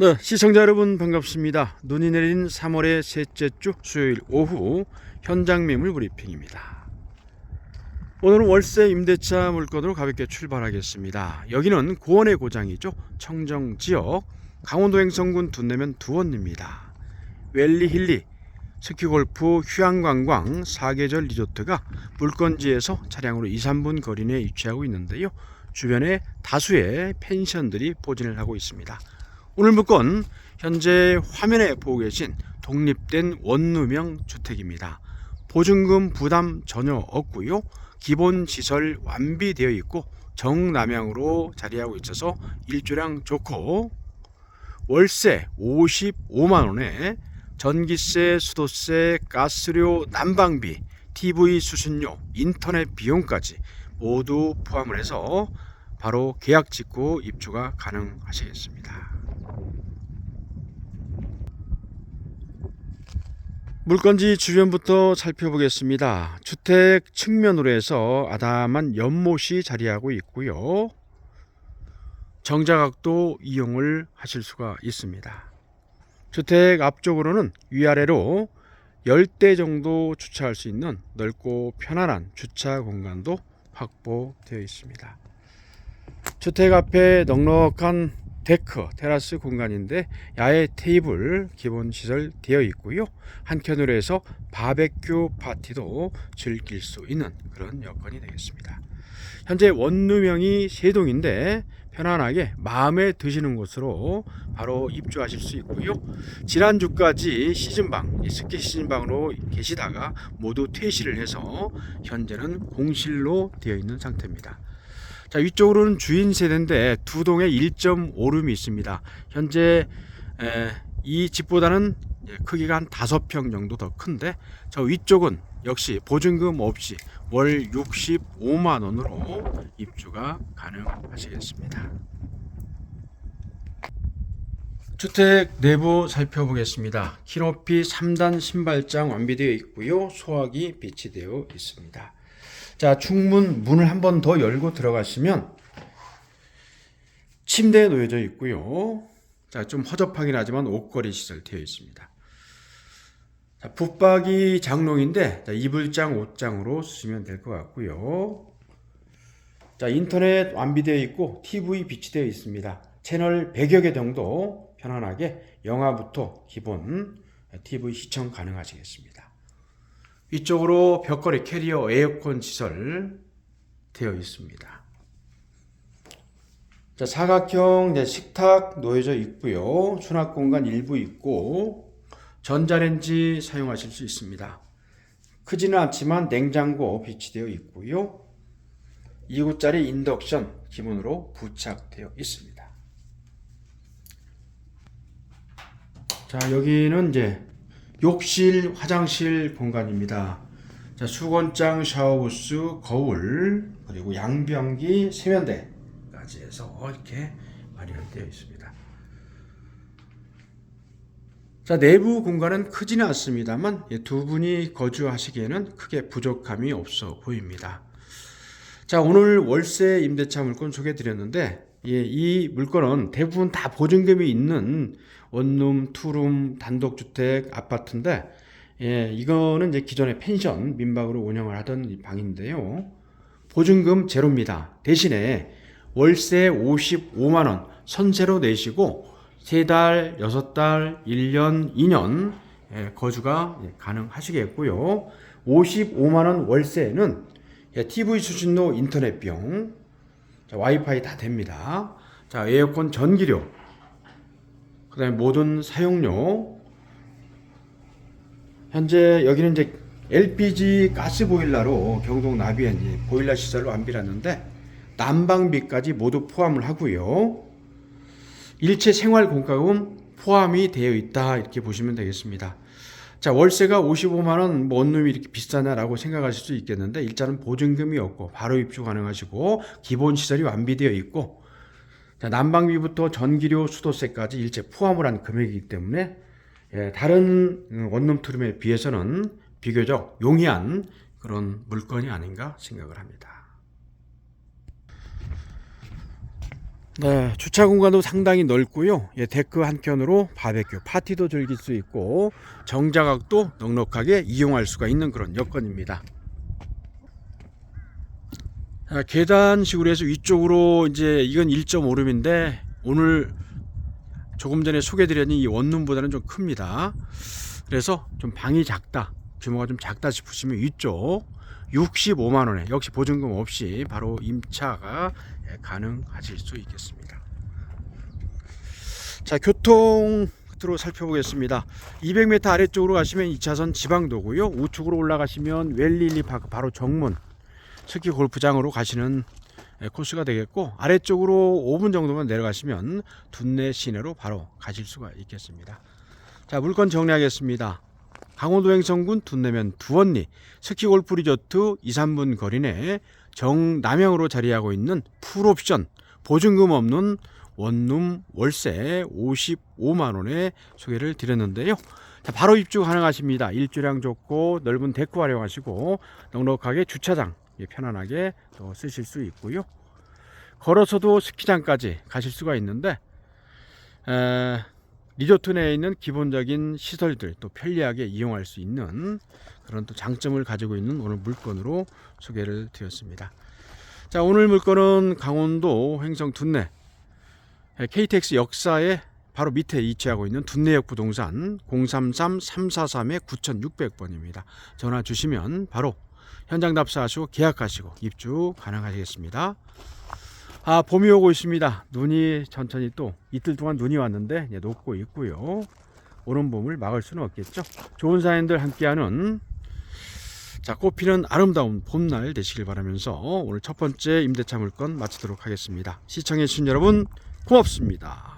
네, 시청자 여러분 반갑습니다. 눈이 내린 3월의 셋째 주 수요일 오후 현장 매물 브리핑입니다. 오늘은 월세 임대차 물건으로 가볍게 출발하겠습니다. 여기는 고원의 고장이죠. 청정 지역 강원도 행성군 둔내면 두원입니다. 웰리 힐리 스키골프 휴양관광 사계절 리조트가 물건지에서 차량으로 2, 3분 거리 내에 위치하고 있는데요. 주변에 다수의 펜션들이 포진을 하고 있습니다. 오늘 물건 현재 화면에 보고 계신 독립된 원룸형 주택입니다. 보증금 부담 전혀 없고요. 기본 시설 완비되어 있고 정남향으로 자리하고 있어서 일조량 좋고 월세 55만 원에 전기세, 수도세, 가스료, 난방비, TV 수신료, 인터넷 비용까지 모두 포함을 해서 바로 계약 짓고 입주가 가능하시겠습니다. 물건지 주변부터 살펴보겠습니다. 주택 측면으로 해서 아담한 연못이 자리하고 있고요. 정자각도 이용을 하실 수가 있습니다. 주택 앞쪽으로는 위아래로 10대 정도 주차할 수 있는 넓고 편안한 주차 공간도 확보되어 있습니다. 주택 앞에 넉넉한 데크, 테라스 공간인데 야외 테이블 기본 시설 되어 있고요. 한켠으로 해서 바베큐 파티도 즐길 수 있는 그런 여건이 되겠습니다. 현재 원룸형이 세 동인데 편안하게 마음에 드시는 곳으로 바로 입주하실 수 있고요. 지난주까지 시즌방, 이 스키 시즌방으로 계시다가 모두 퇴실을 해서 현재는 공실로 되어 있는 상태입니다. 자 위쪽으로는 주인 세대인데 두 동에 1.5룸이 있습니다. 현재 에, 이 집보다는 예, 크기가 한 다섯 평 정도 더 큰데 저 위쪽은 역시 보증금 없이 월 65만 원으로 입주가 가능하시겠습니다. 주택 내부 살펴보겠습니다. 키높이 3단 신발장 완비되어 있고요. 소화기 비치되어 있습니다. 자, 충문 문을 한 번 더 열고 들어가시면 침대에 놓여져 있고요. 자, 좀 허접하긴 하지만 옷걸이 시설 되어 있습니다. 자, 붙박이 장롱인데 자, 이불장, 옷장으로 쓰시면 될 것 같고요. 자, 인터넷 완비되어 있고 TV 비치되어 있습니다. 채널 100여 개 정도 편안하게 영화부터 기본 TV 시청 가능하시겠습니다. 위쪽으로 벽걸이 캐리어 에어컨 시설 되어 있습니다. 자, 사각형 이제 식탁 놓여져 있고요. 수납 공간 일부 있고 전자레인지 사용하실 수 있습니다. 크지는 않지만 냉장고 비치되어 있고요. 2구짜리 인덕션 기본으로 부착되어 있습니다. 자, 여기는 이제 욕실, 화장실 공간입니다. 자, 수건장, 샤워부스, 거울, 그리고 양변기, 세면대까지 해서 이렇게 마련되어 있습니다. 자, 내부 공간은 크지는 않습니다만 예, 두 분이 거주하시기에는 크게 부족함이 없어 보입니다. 자, 오늘 월세 임대차 물건 소개해 드렸는데 예, 이 물건은 대부분 다 보증금이 있는 원룸, 투룸, 단독주택, 아파트인데 예, 이거는 이제 기존의 펜션 민박으로 운영을 하던 이 방인데요. 보증금 제로입니다. 대신에 월세 55만 원 선세로 내시고 3달, 6달, 1년, 2년 예, 거주가 예, 가능하시겠고요. 55만 원 월세는 예, TV 수신료, 인터넷 비용, 자, 와이파이 다 됩니다. 자, 에어컨 전기료, 그 다음에 모든 사용료, 현재 여기는 이제 LPG 가스 보일러로 경동 나비엔 이제 보일러 시설로 완비를 했는데 난방비까지 모두 포함을 하고요. 일체 생활 공과금 포함이 되어 있다 이렇게 보시면 되겠습니다. 자 월세가 55만 원, 뭐 원룸이 이렇게 비싸냐라고 생각하실 수 있겠는데 일단은 보증금이 없고 바로 입주 가능하시고 기본 시설이 완비되어 있고 자, 난방비부터 전기료, 수도세까지 일체 포함을 한 금액이기 때문에 예, 다른 원룸 투룸에 비해서는 비교적 용이한 그런 물건이 아닌가 생각을 합니다. 네, 주차 공간도 상당히 넓고요. 예, 데크 한켠으로 바베큐, 파티도 즐길 수 있고 정자각도 넉넉하게 이용할 수가 있는 그런 여건입니다. 자, 계단식으로 해서 위쪽으로 이제 이건 1.5룸인데 오늘 조금 전에 소개드렸니 이 원룸보다는 좀 큽니다. 그래서 좀 방이 작다, 규모가 좀 작다 싶으시면 위쪽 65만 원에 역시 보증금 없이 바로 임차가 예, 가능하실 수 있겠습니다. 자, 교통 끝으로 살펴보겠습니다. 200m 아래쪽으로 가시면 2차선 지방도고요. 우측으로 올라가시면 웰리리 파크 바로 정문 스키 골프장으로 가시는 예, 코스가 되겠고 아래쪽으로 5분 정도만 내려가시면 둔내 시내로 바로 가실 수가 있겠습니다. 자, 물건 정리하겠습니다. 강원도 행성군 둔내면 두원리 스키 골프 리조트 2, 3분 거리 내 정남향으로 자리하고 있는 풀옵션 보증금 없는 원룸 월세 55만 원에 소개를 드렸는데요. 자, 바로 입주 가능하십니다. 일주량 좋고 넓은 데크 활용하시고 넉넉하게 주차장 예, 편안하게 또 쓰실 수 있고요. 걸어서도 스키장까지 가실 수가 있는데 에, 리조트 내에 있는 기본적인 시설들 또 편리하게 이용할 수 있는 그런 또 장점을 가지고 있는 오늘 물건으로 소개를 드렸습니다. 자 오늘 물건은 강원도 횡성 둔내 KTX 역사에 바로 밑에 위치하고 있는 둔내역 부동산 033-343-9600번입니다. 전화 주시면 바로 현장 답사하시고 계약하시고 입주 가능하시겠습니다. 아 봄이 오고 있습니다. 눈이 천천히 또 이틀 동안 눈이 왔는데 녹고 있고요. 오는 봄을 막을 수는 없겠죠. 좋은 사연들 함께하는 자 꽃피는 아름다운 봄날 되시길 바라면서 오늘 첫 번째 임대차 물건 마치도록 하겠습니다. 시청해주신 여러분 고맙습니다.